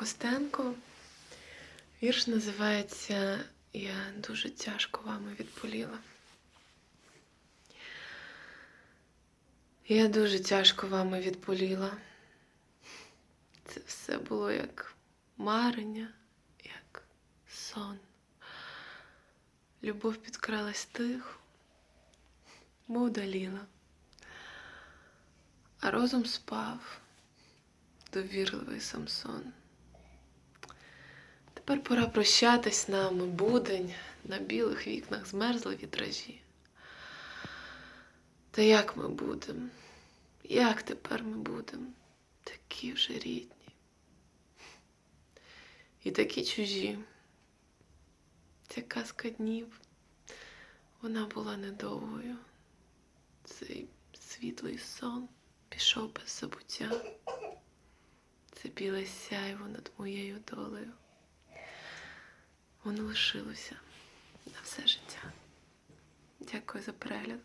Костенко. Вірш називається Я дуже тяжко вами відболіла. Я дуже тяжко вами відболіла. Це все було як марення, як сон. Любов підкралась тихо, мов доліла. А розум спав, довірливий Самсон. Тепер пора прощатись нами, будень, на білих вікнах змерзли вітражі. Та як ми будемо? Як тепер ми будемо? Такі вже рідні. І такі чужі. Ця казка днів, вона була недовгою. Цей світлий сон пішов без забуття. Це біле сяйво над моєю долею. Воно лишилося на все життя. Дякую за перегляд.